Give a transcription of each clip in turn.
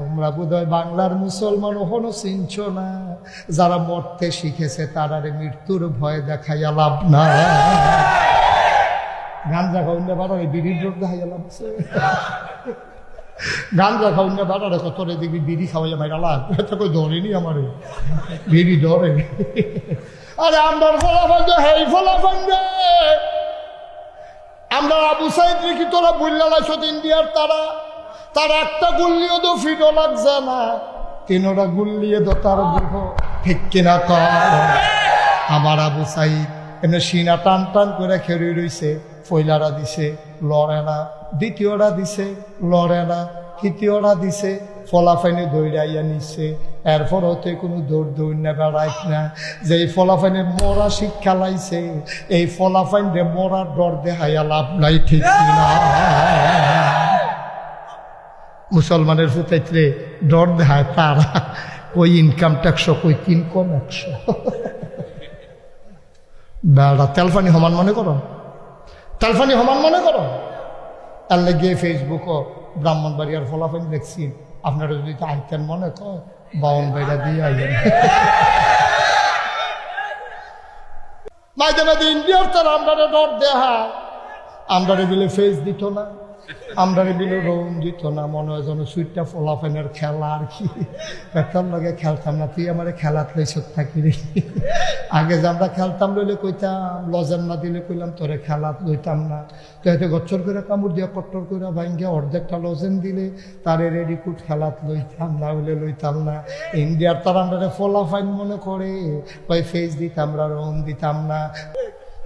তোমরা বোধহয় বাংলার মুসলমান ওখনো চিনছ না? যারা মরতে শিখেছে তারারে মৃত্যুর ভয় দেখাইয়া লাভ না গাঞ্জা খাউন্ডা বাড়ারে, বিড়ির রোগ দেখাইয়া লাভ আছে। গাঞ্জা খাউন্ডা বাড়ারে, কতরে দেখবি বিড়ি খাওয়াইয়া মাইরা লাভ? এটা কই ধরেনি আমারে? বিড়ি ধরে। আরে আমরা ফলাফল হেই ফলাফল আমরা আবু সাইদ রেখি তোরা বুল্লা ইন্ডিয়ার তারা। তার একটা গুল্লিও তো ফিটো লাগছে না, তিনোটা গুল্লিয়ে তো তার বুঝো ঠিক কিনা কর। আমার আবু সাইদ এমনি সিনা টান টান করে খেয়ে রইছে ফয়লারা দিছে, লড়ে না। দ্বিতীয়টা দিছে, লড়ে না। তৃতীয়টা দিছে, ফলাফাইনে দৌড়াইয়া নিচ্ছে এরপর হতে কোনো দৌড় দৌড় না বেড়াইক না। যে এই ফলাফাইনে মরা শিক্ষা লাইছে, এই ফলাফাইন রে মরার ডর দেখাইয়া লাভ নাই ঠিক না মুসলমানের ফুটাইতে ডর দেখায়, তারা কই ইনকাম ট্যাক্স কই কম একশো। বেড়া, তেলফানি সমান মনে করো? তেলফানি সমান মনে করো? তার লেগে ফেসবুকও ব্রাহ্মণবাড়িয়ার ফলাফল দেখছি। আপনারা যদি আইতেন মনে কর বাউন বাইরা দিয়ে আইয়েন মাঝে মাঝে ইন্ডিয়ার তার আমরা ডর দেহা আমরা বিলে ফেস দিত না আমরা বিলে রোম দিত না, মনে হয় যেন সুইটটা ফলাফেনের খেলা আর কি। বেতন লগে খেলতাম না, তুই আমার খেলাত লইছ থাকি রে। আগে যে আমরা খেলতাম লইলে কইতাম, লজেন না দিলে কইলাম তোরে খেলাত লইতাম না। তো হয়তো গচ্ছর করে কামড় দিয়া কট্টর করে ভাঙ্গিয়া অর্ধেকটা লজেন দিলে তারে রেডি কুট খেলাত লইতাম না, হইলে লইতাম না। ইন্ডিয়ার তার আমরা ফলাফাইন মনে করে কই ফেস দিতাম না রোম দিতাম না।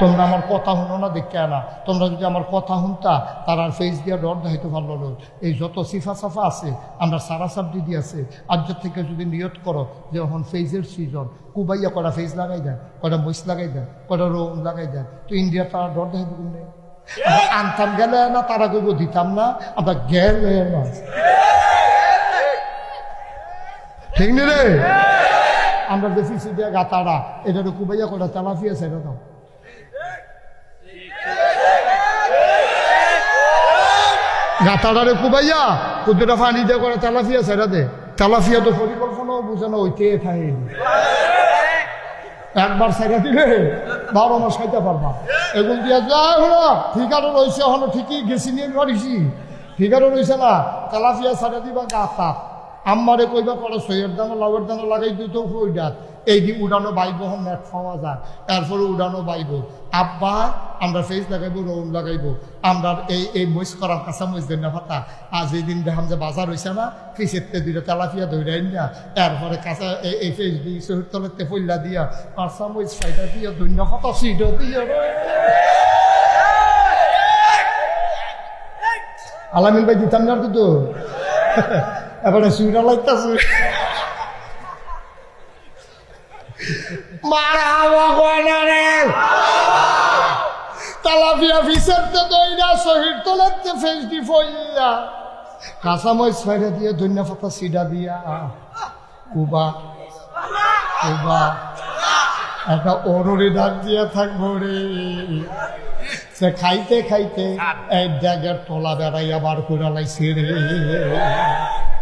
তোমরা আমার কথা শুনো না দেখতে আনা। তোমরা যদি আমার কথা শুনতা, তার ফেস দিয়া ডর দেখাইতে ভালো লোক এই যত সিফা সাফা আছে, আমরা সারা সাবজি দিয়ে আছে। আজকের থেকে যদি নিয়ত করো যে এখন ফেজের সিজন কুবাইয়া কটা ফেজ লাগাই দেয় কটা মহিষ লাগাই দেয় কটা রোম লাগাই দেয়, তো ইন্ডিয়া তারা ডর দেখাইতে কোননে আনতাম গেলে না, তারা কইব দিতাম না, আমরা গেলে না। ঠিক নি রে? আমরা যে ফিসি দিয়ে গাতাড়া এটা কুবাইয়া কটা তেলাফি আছে এটা গাতাডারে কুবাইয়া কুদ্দুটা ফানি দিয়ে করে তেলাফিয়া ছেড়া দে তেলাফিয়া তো পরিকল্পনাও বুঝে না ওইতে থাকে। একবার ছেড়ে দিলে বারো মাস খাইতে পারবা। এগুলো দিয়া যায় হলো ঠিকারও রয়েছে হলো ঠিকই, গেছি নিয়ে পারিছি ঠিকারও রয়েছে না, তেলাফিয়া ছেড়ে দিবা গাতা আম্মারে কইবা করে সইয়ের দানা লাউয়ের দানা লাগাই দিত ওইটাত এই দি উড়ানো বাইব নেট পাওয়া যায়। তারপরে উড়ানো বাইব আব্বা, আমরা ফেস লাগাইব রৌন লাগাইব। আমরা এই এই মহিষ করার কাঁচা মহিষ দেন না ফাতা আজ এই দিন দেখাম যে বাজার হয়েছে না ফিসেরতে দুইটা তেলাফিয়া ধরে না। এরপরে কাঁচা এই এই ফেস দিয়ে শহীদ তলেতে পইলা দিয়া কাঁচা মহিষ ফাইটা দিয়া ধন্য ফাতা সিট দিয়া। আলামিন ভাই দিতাম না তো এবারে সুইটা লাগতেছে। মারাবা গনারে তালাফিয়া ফিসারতে দইরা শহীদ তোলাতে ফেস দি ফইলা কাঁচাময় ছয়টা দিয়ে ধন্য পাতা সিডা দিয়া। কুবা কুবা একটা অরুরি ডাক দিয়া থাকব রে। সে খাইতে খাইতে এই ড্যাগের তলা বেড়াইয়া বার করে লাইছে রে।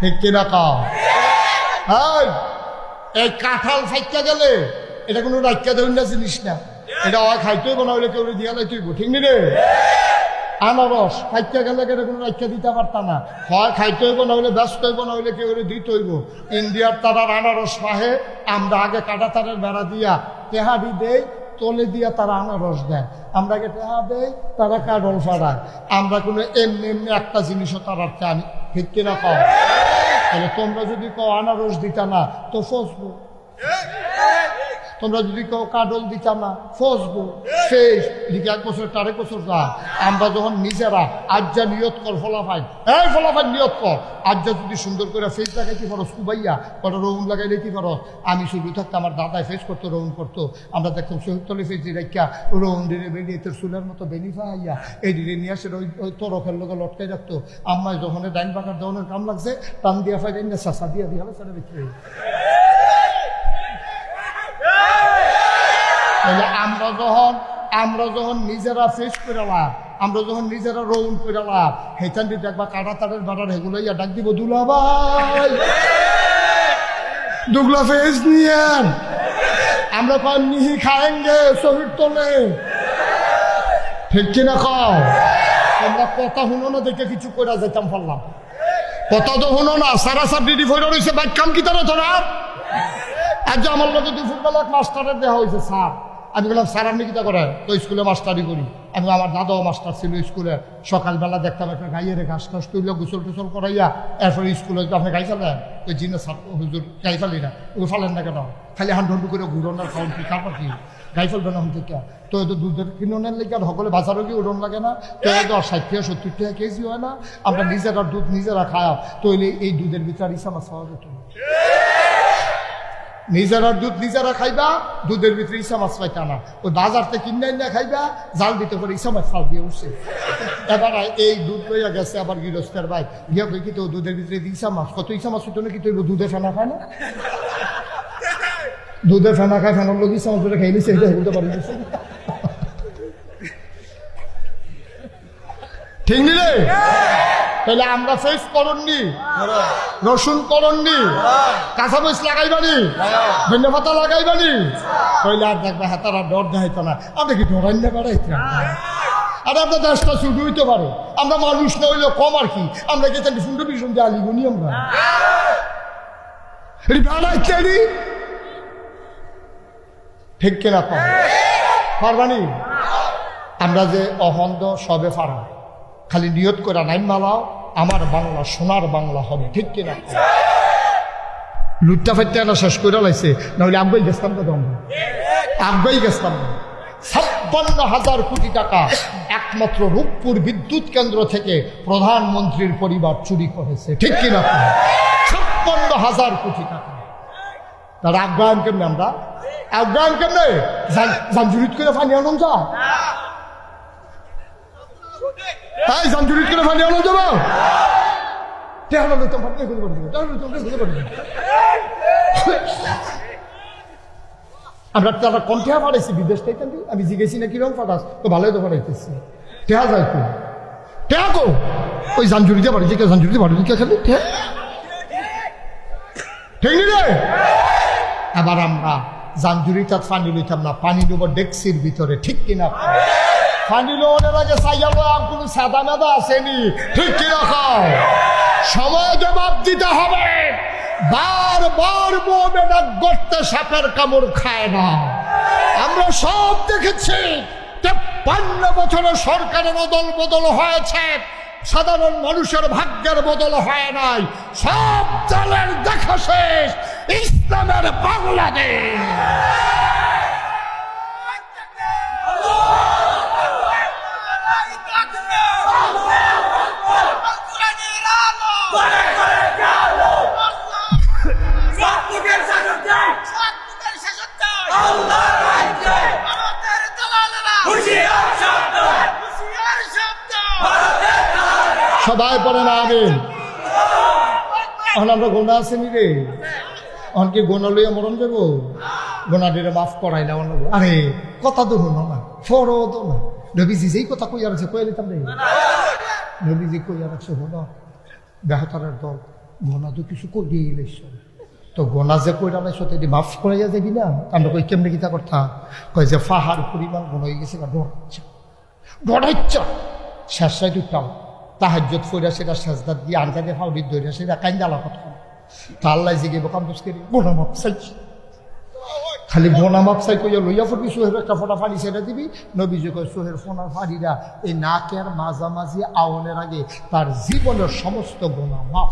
ঠিক কিনা কাও? এই, কাঁঠাল ফাইকা গেলে এটা কোনো দেবেন না জিনিস না। এটা হয় খাইতেই বানাইলে কেউ দিয়া লাইতেইব ঠিক নি রে? আনারস খাইতে গেলে এটা কোনো রাখা দিতে পারতাম না। হয় খাইতে হইব না হইলে ব্যস্ত হইব না হইলে কেউ দিতে হইব। ইন্ডিয়ার তারার আনারস পাহে আমরা আগে কাটা তারের বেড়া দিয়া তেহারি দেই তলে দিয়া তারা আনারস দেয়। আমরা আগে টেহা দেই তারা কাডল ফাড়ায় আমরা কোনো এমনি এমনি একটা জিনিসও তারা চানি ঠিক কিনা পাও তাহলে তোমরা যদি কও আনারস দিতা না তো ফসবো। তোমরা যদি কেউ কাডল দিতাম না, ফসবো। শেষ। এদিকে এক বছর, আরেক বছর যা। আমরা যখন নিজেরা আজ যা নিয়ত কর ফলাফাই এই ফলাফাই নিয়ত কর। আজ যা যদি সুন্দর করে ফেস লাগাইতে পারো সুবাইয়া কটা রৌন লাগাই দিতে পারো আমি শুধু থাকতে আমার দাদায় ফেস করতো রৌন করতো। আমরা দেখতাম শহীদতলে ফেস দিয়ে রাখিয়া রৌন দিনে বেরিয়ে তোর চুলের মতো বেনি আইয়া এই দিনে নিয়ে আসে, ওই তরফের লোকে লটকাই রাখতো। আম্মায় যখন ডাইন পাকার ধরনের কাম লাগছে, টান দিয়া ফাইলেন না চাষা দিয়া দিয়া সেটা বিক্রি তাহলে আমরা যখন আমরা যখন নিজেরা ফেস করে লাভ, আমরা যখন নিজেরা রৌন করে লাভ দিয়ে দেখবা কাটা তারের বাটার হেগুলো ইয়া ডাক দিব, দুলা ভাই, দুগলা ফেস নিয়েন। আমরা পান নিহি খায়েঙ্গে শহীদ তোলে ঠিক কিনা খাও তোমরা কথা শুনো না, দেখে কিছু করে যেতাম পারলাম। কথা তো শুনো না, সারা সার ডিডি ফেরা রয়েছে বাইক কাম কি তারা তোরা আজ আমার লোকে দুপুরবেলা মাস্টারের দেওয়া হয়েছে স্যার। আমি বললাম, স্যার, আপনি কিতা করেন? তো স্কুলে মাস্টারি করি। আমি আমার দাদাও মাস্টার ছিল স্কুলে। সকালবেলা দেখতাম একটা গাইয়ের ঘাস টাস তুললে গোসল টোসল করাইয়া, এরপরে স্কুলে আপনি গাই ফেলেন? ওই জিনিস হুজুর, গাই ফেলি না। ওই ফেলেন না কেন? খালি হান ঢন্ডু করে ঘুরন আর খাওয়ান কি খাবার কি? গাই ফেলবে না থেকে তো এত দুধের কিনোনের লেগে আর সকলে বাজারও কি উড়ন লাগে না? তো এত ষাট থেকে সত্তর টাকা কেজি হয় না? আমরা নিজেরা দুধ নিজেরা খাওয়া তো এই দুধের ভিতরে ইসা মাছ খাওয়া। নিজেরা দুধ নিজেরা খাইবা, দুধের ভিতরে ইসা মাছ পাইতা না। ওই বাজার থেকে কিনে না খাইবা, জাল দিতে করে ইসা মাছ ফাল দিয়ে উঠছে। এবার এই দুধ লইয়া গেছে আবার গৃহস্থের ভাই। গিয়া কি তো দুধের ভিতরে ইসা মাছ? কত ইসা মাছ হইতো না কি তো দুধে ফেনা খায় না। দুধে ফেনা খায়, ফেনার লোক ইসা মাছ ধরে খাইলে সেটা বলতে পারি ঠিক নিলে? তাহলে আমরা ফেস করণনি রসুন করণনি কাঁচা মরিচ লাগাইবানি? ধন্য পাতা লাগাইবানি? তাহলে আর দেখবে হাতারা ডর দেখাইতো না। আমরা কি ডরাইন না আর আপনার দেশটা শুধু হইতে পারে। আমরা মানুষ না হইলেও কম আর কি? আমরা কি সুন্দর ভীষণ যে আলিগুনি আমরা বেড়াইতে ঠিক কিনা পারবানি? আমরা যে অহন্দ সবে পারা। খালি নিয়ত করে নাইম মালাও, আমার বাংলা, সোনার বাংলা হবে, ঠিক কিনা? লুটটা ফাইতে না শেষ করে লাইছে, নাহলে আব্বাই গেছতাম না দম। আব্বাই গেছতাম ছাপ্পান্ন হাজার কোটি টাকা একমাত্র রূপপুর বিদ্যুৎ কেন্দ্র থেকে প্রধানমন্ত্রীর পরিবার চুরি করেছে, ঠিক কিনা? ছাপ্পান্ন হাজার কোটি টাকা। তার আগ্রায়ণ কেমনে আমরা? আগ্রায়ণ কেমনে? জাঞ্জুরিত করে ফানি আনন্দ যা তাই জাঞ্জুরিত করে ফানি আনন্দ যাব টেহানো লইতাম ফানি করে করে টেহানো লইতাম করে করে দিবে আমরা তারা টেহা পাঠাইছি? বিদেশ থেকে আমি জিজ্ঞেসি না কীরকম পাঠাস? তো ভালোই তো পাঠাইতেছি। টেহা যাই তো কো ওই খালি? টেহা ঠিক রে এবার আমরা জাঞ্জুরিটা পানি লইতাম না, পানি নেব ডেক্সির ভিতরে, ঠিক কিনা? কোনো সাদা আসেনি। জবাব দিতে হবে। বার বার মোমেনা গর্তে সাপের কামড় খায় না। আমরা সব বছরের সরকারের বদল বদল হয়েছে। সাধারণ মানুষের ভাগ্যের বদল হয় নাই। সব দলের দেখা শেষ। ইসলামের বাংলাদেশ। সবাই পড়ে না এখন আমরা গোনা আসেনি রে। এখন গোনা লইয়া মরণ যাব গোনা দিলে মাফ করাই না অন্য আরে, কথা তো না ফরো না। নবীজি যেই কথা কই আছে কই নিতাম রে। নবীজি কই আছে শোনো। বেহতারের দল। গোনা তো কিছু কই দিয়ে তো গোনা যে কই রাখাইছ তেদি মাফ করাইয়া যাবি না? আমরা কই, কেমনে কিতা কথা কয় যে ফাহার পরিমাণ গোনা হয়ে গেছে ডরাচ্ছে ডরাচ্ছা শেষ সাইড উঠতাম। তাহাজ্জত ফইরা সেটা সাজদাত দিয়ে আনকাতে ফাউরি দৈরা সেটা কাইন্দা কথা করে তা আল্লাহ জিগে বোকাম দোষ করি, গোনা মাফ চাইছি। খালি গোনা মাপ চাই কইয়া লইয়া ফুটবি সোহের একটা ফোটা ফাড়ি ছেড়ে দিবি। নবীজি কয় সোহের ফোনা ফাড়িরা এই নাকের মাঝামাঝি আওনের আগে তার জীবনের সমস্ত গোনা মাপ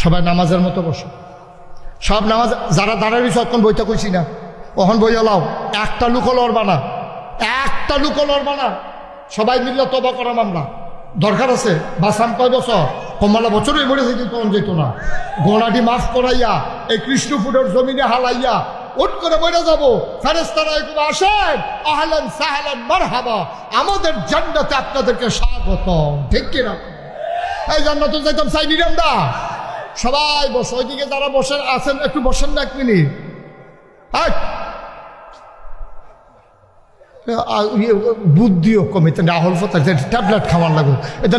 সবাই নামাজের মতো বসো। সব নামাজ যারা দাঁড়াবি সক্ষণ বইটা কইছি না। ওখান বই লাও একটা লুকো লড়বা না। একটা লুকো লড়বা না। সবাই মিললে তবা করা মামলা। দরকার আছে? বাসাম কয় বছর? কমলা বছরই মরে যেত তখন যেত না। গোড়াটি মাফ করাইয়া, এই কৃষ্ণপুরের জমিনে হালাইয়া উঠ করে বইরা যাব। ফেরেস্তারা এগুলো আসেন, আহলেন সাহেলেন মারহাবা। আমাদের জান্নাতে আপনাদেরকে স্বাগত ঠিক কিনা এই জান্নাতে যাইতাম চাই নিরামদা সবাই বসে, ওইদিকে যারা বসে আছেন, একটু বসেন না এক মিনিট। এই! ইয়ে, বুদ্ধিও কমে তাহলে আহল ফতা ট্যাবলেট খাওয়ার লাগবে এটা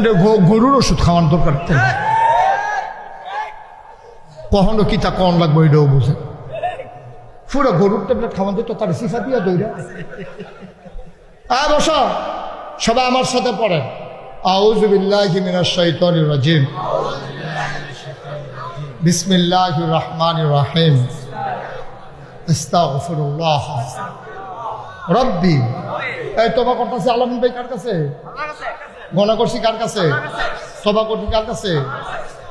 গরুর ওষুধ খাওয়ার দরকার কখনো কি তা কন লাগবে এটাও বুঝে। পুরো গরুর ট্যাবলেট খাওয়ান দিত তার সিফা দিয়া বস সবাই আমার সাথে পড়েন। আউযু বিল্লাহি মিনাশ শাইতানির রাজিম। বিসমিল্লাহির রহমানির রহিম। আস্তাগফিরুল্লাহ। রব্বি। এই তোবা করতেছে আলমিন ভাই কার কাছে? গণা করছি কার কাছে? সভা করছি কার কাছে?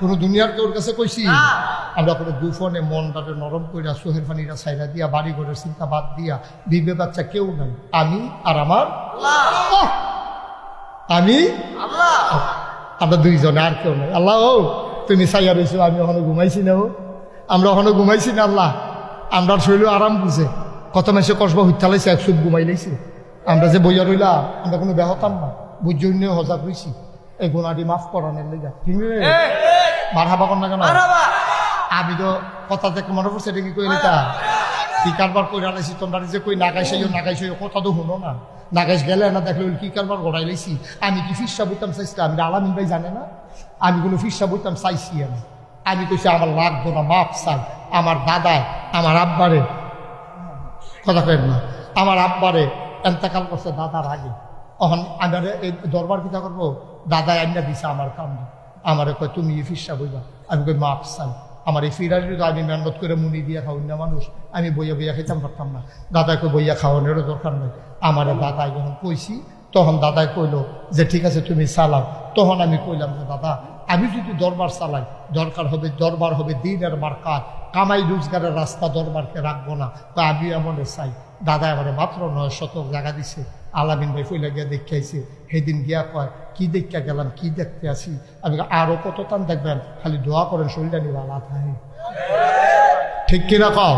কোনো দুনিয়ার কেউর কাছে কইছি? আমরা করে দুফনে মনটাকে নরম কইরা সোহের পানিরা সাইরা দিয়া বাড়ি ঘরের চিন্তা বাদ দিয়া বিবে বাচ্চা কেউ নাই। আমি আর আমার! আমি? আমরা দুইজনে আর কেউ নাই। আল্লাহ ও তুমি সাইয়া রয়েছো আমি ওখানে ঘুমাইছি না ও। আমরা ওখানে ঘুমাইছি না আল্লাহ। আমরা শরীর আরাম বুঝে। কত মাসে কসবা হুইতালাইছে এক সুপ ঘুমাই লাইছে। আমরা যে বইয়া রইলাম আমরা কোনো বেহতাম না। বুঝজন্য হজাব হইছি এই গুণাটি মাফ করানোর লেগা। ঠিক মার হাবা কর না কেন? আমি তো কথা থেকে মনে পড়ছে এটা কি কই তা কি কারবার করে আলাইছি তোমরা যে কই নাগাইছাইও নাগাইছাইও কথা তো শুনো না। নাগাইছ গেলে না দেখলে কি কারবার গড়াই লাইছি। আমি কি ফিসা বইতাম চাইছিলাম? আমি আলামিন ভাই জানে না? আমি কোনো ফিসা বইতাম চাইছি আমি। আমি কইছি আমার লাগবো না মাপ চাই। আমার দাদায় আমার আব্বারে কথা কেন না। আমার আব্বারে এন্তেকাল করছে দাদার আগে অহন আমার এই দরবার কিতা করব, দাদা আইনা দিছে আমার কাম আমারে কয়, তুমি ফিসা বইবা? আমি কই, মাপ চাই। আমার এই ফিরারি তো আমি মেহনত করে মুনি দিয়ে খাওয়াই না মানুষ, আমি বইয়া বইয়া খাইতাম, পারতাম না। দাদাকে বইয়া খাওয়ানোরও দরকার নেই। আমার দাদাই যখন কইছি, তখন দাদাই কইল যে, ঠিক আছে, তুমি চালাও। তখন আমি কইলাম যে, দাদা আমি যদি দরবার চালাই দরকার হবে দরবার হবে দিনের মার্কাত কামাই রোজগারের রাস্তা দরবারকে রাখব না। তা আমি এমনে চাই। দাদা আমার মাত্র নয় শতক জায়গা দিছে। আলামিন ভাই ফইলা গিয়া দেখে আইছে সেদিন গিয়া কয় কি দেখা গেলাম কি দেখতে আসি? আমি কই, আরও কত টান দেখবেন? খালি দোয়া করেন শরীরটা নিবা থাকে ঠিক কিনা কও?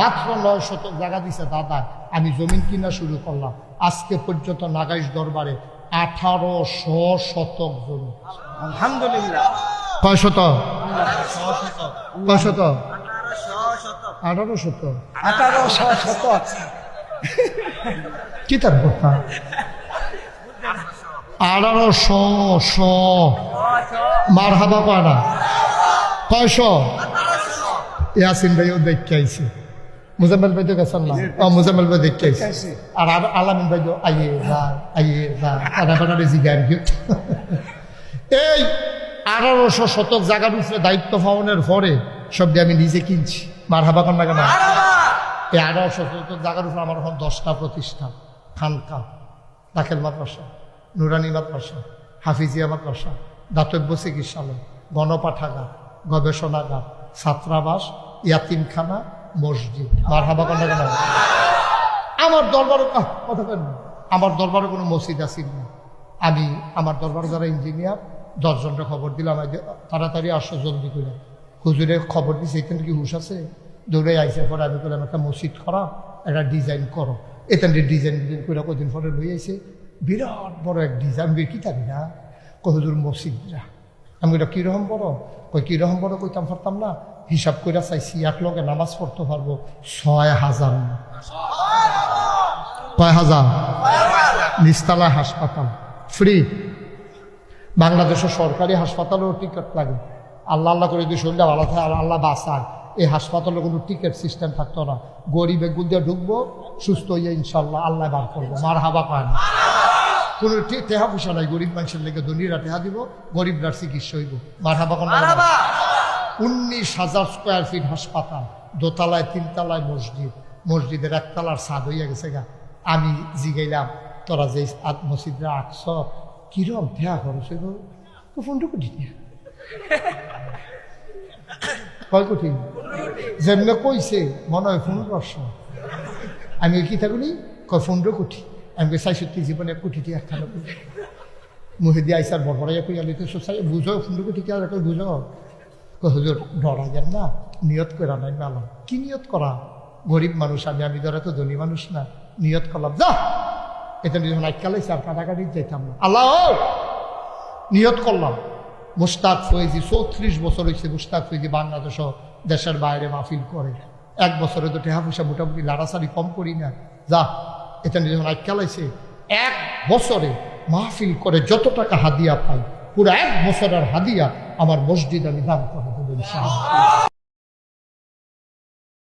মাত্র নয় শতক জায়গা দিছে দাদা। আমি জমিন কিনা শুরু করলাম। আজকে পর্যন্ত নাগাইশ দরবারে আঠারোশো শতক জমি। আলহামদুলিল্লাহ। কয় শত কয় শত শত আঠারো শত আঠারোশো শত কি তার কথা? আঠারোশো শ মার হাবা পাড়া কয়শ? ইয়াসিন ভাইও দেখতে আইছে। মুজাম্মেল ভাই তো গেছেন না? ও মুজাম্মেল ভাই দেখতে আইছে। আর আর আলামিন ভাই তো আইয়ে যা আইয়ে যা কাটা কাটা জিগার এই আঠারোশো শতক জায়গার উপরে দায়িত্ব পালনের পরে সব আমি নিজে কিনছি। মার হাবা কন্যা কেন? এই আঠারোশো শতক জায়গার উপরে আমার এখন দশটা প্রতিষ্ঠান খানকা দাখেল মাদ্রাসা নুরানি মাদ্রাসা হাফিজিয়া মাদ্রাসা দাতব্য চিকিৎসালয় গণপাঠাগার গবেষণাগার ছাত্রাবাস ইয়াতিমখানা মসজিদ। মার হাবা কন্যা কেন? আমার দরবারে কথা কেন আমার দরবারে কোনো মসজিদ আছে না আমি আমার দরবারে যারা ইঞ্জিনিয়ার দশজনটা খবর দিলাম তাড়াতাড়ি আসো জলদি করে। হুজুরে খবর দিছে এখানে কি হুশ আছে? দৌড়ে আইসে পরে আমি করলাম একটা মসজিদ করা একটা ডিজাইন করো। এখান ডিজাইন ডিজাইন করে কদিন পরে লই আইছে। বিরাট বড় এক ডিজাইন বের কি থাকি না? কহুজুর মসজিদরা আমি এটা কীরকম বড়? কই কীরকম বড়? কইতাম পারতাম না। হিসাব করে চাইছি এক লগে নামাজ পড়তে পারব ছয় হাজার। কয় হাজার। নিস্তালা হাসপাতাল। ফ্রি বাংলাদেশের সরকারি হাসপাতালেও টিকিট লাগে। আল্লাহ আল্লাহ করে যদি শরীরটা ভালো থাকে আর আল্লাহ বাঁচায় এই হাসপাতালে কোনো টিকিট সিস্টেম থাকতো না। গরিবে গুল দিয়ে ঢুকবো সুস্থ হইয়া ইনশাল্লাহ আল্লাহ বার করব। মার হাবা পায় কোনো টেহা পয়সা নাই গরিব মানুষের লেগে ধনীরা টেহা দিব গরিবরা চিকিৎসা হইব। মার হাবা কোনো উনিশ হাজার স্কোয়ার ফিট হাসপাতাল দোতলায় তিনতলায় মসজিদ। মসজিদের একতলার ছাদ হইয়া গেছে গা। আমি জিগাইলাম তোরা যে আত মসজিদরা আটশ কিরম ঠেয়া খরচ হইব ফোনটুকু দিতে কয় কোটি যেমনে কইছে মনে হয় পনেরোশো আমি কি থাকুনি কয় পনেরো কোটি আমি চাইষট্টি জীবনে কোটিটি একখানা কোটি মুহে দিয়ে আইসার বড়বড়াইয়া কই আলি তো চাই বুঝো পনেরো কোটি কে আর বুঝো হুজুর ডরা যান না, নিয়ত করা নাই মেলা কি নিয়ত করা গরিব মানুষ আমি আমি ধরে তো ধনী মানুষ না, নিয়ত করলাম যা! এটা যখন আজকালাইছে আর কাটাকাটি যেতাম না। আল্লাহ! নিয়ত করলাম। মুস্তাক ফয়েজি চৌত্রিশ বছর হয়েছে মুস্তাক ফয়েজি বাংলাদেশ দেশের বাইরে মাহফিল করে। এক বছরে তো টেহা পয়সা মোটামুটি লাড়াছাড়ি কম করি না। যা এটা যখন আজকালাইছে এক বছরে মাহফিল করে যত টাকা হাদিয়া পাই, পুরো এক বছরের হাদিয়া আমার মসজিদ আমি দান করে দেবো ইনশাআল্লাহ।